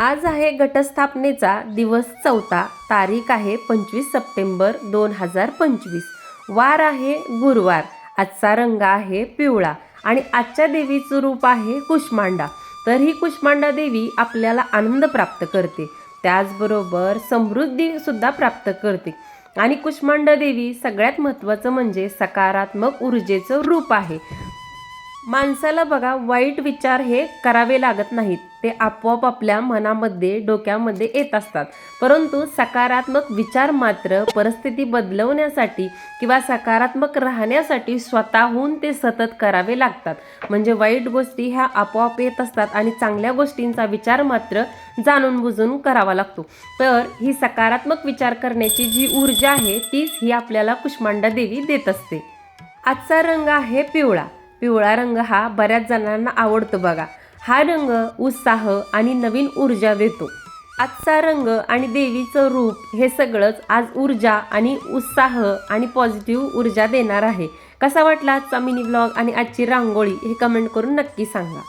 आज आहे घटस्थापनेचा दिवस चौथा तारीख आहे पंचवीस सप्टेंबर दोन हजार पंचवीस. वार आहे गुरुवार आजचा रंग आहे पिवळा आणि आजच्या देवीचं रूप आहे कुष्मांडा. तर ही कुष्मांडा देवी आपल्याला आनंद प्राप्त करते. त्याचबरोबर समृद्धी सुद्धा प्राप्त करते. आणि कुष्मांडा देवी सगळ्यात महत्त्वाचं म्हणजे सकारात्मक ऊर्जेचं रूप आहे. माणसाला बघा वाईट विचार हे करावे लागत नाहीत. ते आपोआप आपल्या मनामध्ये डोक्यामध्ये येत असतात. परंतु सकारात्मक विचार मात्र परिस्थिती बदलवण्यासाठी किंवा सकारात्मक राहण्यासाठी स्वतःहून ते सतत करावे लागतात. म्हणजे वाईट गोष्टी ह्या आपोआप येत असतात आणि चांगल्या गोष्टींचा विचार मात्र जाणून बुजून करावा लागतो. तर ही सकारात्मक विचार करण्याची जी ऊर्जा आहे तीच ही आपल्याला कुष्मांडा देवी देत असते. आजचा रंग आहे पिवळा. पिवळा रंग हा बऱ्याच जणांना आवडतो बघा. हा रंग उत्साह आणि नवीन ऊर्जा देतो. आजचा रंग आणि देवीचं रूप हे सगळंच आज ऊर्जा आणि उत्साह आणि पॉझिटिव्ह ऊर्जा देणार आहे. कसा वाटला आजचा मिनी ब्लॉग आणि आजची रांगोळी हे कमेंट करून नक्की सांगा.